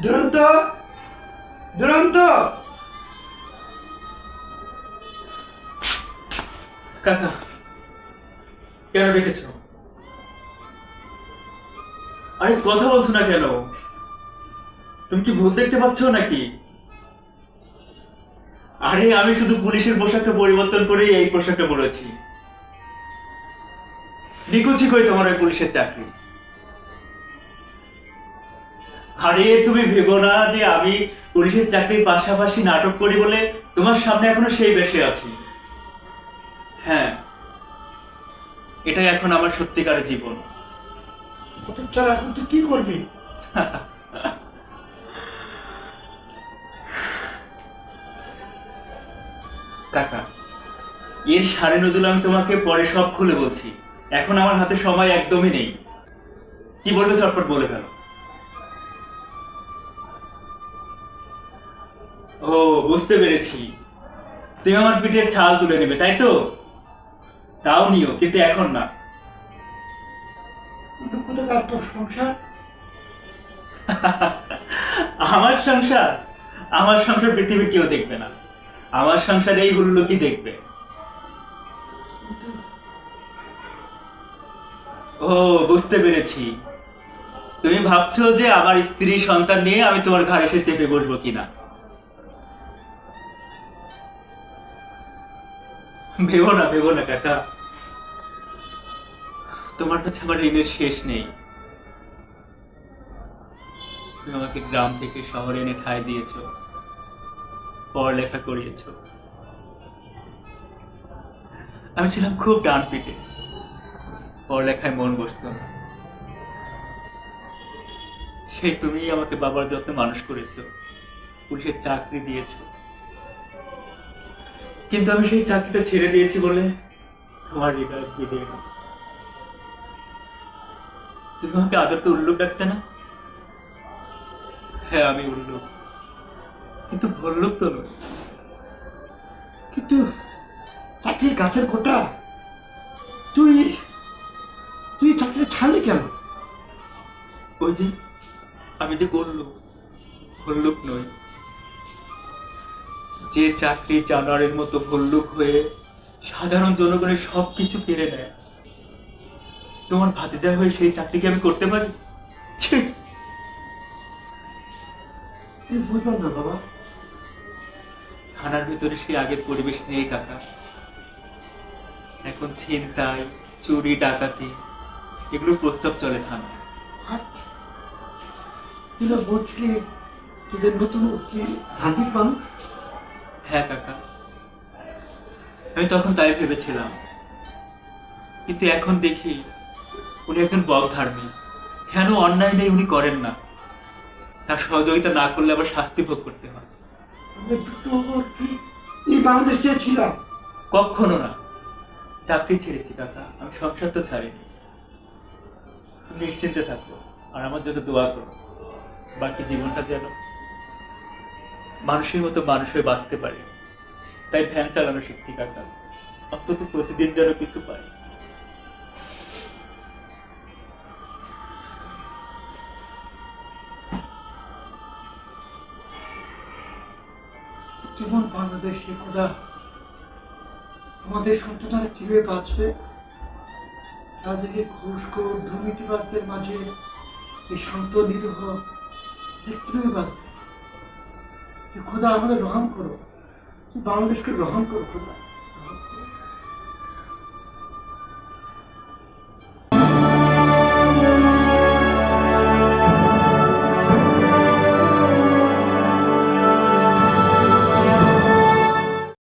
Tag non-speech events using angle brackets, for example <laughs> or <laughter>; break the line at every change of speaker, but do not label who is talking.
দুরন্ত দুরন্ত।
কাকা, কেন রেখেছ আরে কথা বলছো না কেন? তুমি কি ভূত দেখতে পাচ্ছ নাকি? আরে, আমি শুধু পুলিশের পোশাকটা পরিবর্তন করে এই পোশাকটা পরেছি। নিকুচি কই তোমার ওই পুলিশের চাকরি? আরে তুমি ভেবো না যে আমি পুলিশের চাকরির পাশাপাশি নাটক করি বলে তোমার সামনে এখনও সেই বেশে আছি। হ্যাঁ এটাই এখন আমার সত্যিকারের জীবন।
কত এখন তুই কি করবি?
কাকা এর সাড়ে নজুল আমি তোমাকে পরে সব খুলে বলছি। এখন আমার হাতে সময় একদমই নেই। কি বলবে চটপট বলে ফেলো। ও বুঝতে পেরেছি। তুমি আমার পিঠের ছাল তুলে নেবে তাই তো? তাও নিও কিন্তু এখন না।
কোথাকার তোর সংসার? <laughs>
আমার সংসার? আমার সংসার পৃথিবীর কেউ দেখবে না। আমার সংসার এই হুল্লো কি দেখবে। ও বুঝতে পেরেছি। তুমি ভাবছ যে আমার স্ত্রী সন্তান নিয়ে আমি তোমার ঘাড়ে এসে চেপে বসবো কিনা? ভেবো না ভেবো না, কাকা। তোমার কাছে আমার ঋণের শেষ নেই। তুমি আমাকে গ্রাম থেকে শহরে এনে ঠাঁই দিয়েছ, পড়ালেখা করিয়েছো। আমি ছিলাম খুব ডান পিটে পড়ালেখায় মন বসতো না। সেই তুমিই আমাকে বাবার যত্ন মানুষ করেছ, পুলিশের চাকরি দিয়েছ। কিন্তু আমি সেই চাকরিটা ছেড়ে দিয়েছি বলে তোমার হৃদয় বিদে না। তুমি আমাকে আদরতে উল্লুক ডাকতে না? হ্যাঁ আমি উল্লুক কিন্তু ভল্লুক তো নয়।
কিন্তু চাকরির গাছের গোটা, তুই তুই চাকরিটা ছাড়লি কেন?
ওই যে, আমি যে বললুক ভল্লুক নই। যে চাকরি জানোয়ারের মতো ভল্লুক হয়ে সাধারণ জনগণের সব কিছু কেড়ে নেয়। তোমার ভাতিজা হয়ে সেই চাকরিকে আমি করতে পারি?
বুঝলাম না বাবা।
থানার ভিতরে সেই আগের পরিবেশ নেই কাকা এখন ছিনতাই, চুরি, ডাকাতি এগুলো প্রস্তাব চলে থানায়।
হাট তুই বলছিলি, তোদের নতুন ধার্মিক মানুষ
হ্যাঁ কাকা আমি তখন তাই ভেবেছিলাম। কিন্তু এখন দেখি উনি একজন বক ধার্মী কেন অন্যায় নেই উনি করেন না? তার সহযোগিতা না করলে আবার শাস্তি ভোগ করতে হয়।
বাংলাদেশ চেয়েছিলাম।
কখনো না। চাকরি ছেড়েছি কাকা। আমি সংসার তো ছাড়িনি। তুমি নিশ্চিন্তে থাকো আর আমার জন্য দোয়া করো। বাকি জীবনটা যেন মানুষের মতো মানুষ হয়ে বাঁচতে পারে। তাই ভ্যান চালানো শিখছি, কাকা। অন্তত প্রতিদিন যেন কিছু পাই
কেমন বাংলাদেশ খোদা, আমাদের সন্তানরা কীভাবে বাঁচবে? তাদেরকে ঘুষখোর দুর্নীতিবাদদের মাঝে এই শান্ত নিরীহ কীভাবে বাঁচবে? এ খোদা আমাদের রহম করো বাংলাদেশকে রহম করো খোদা।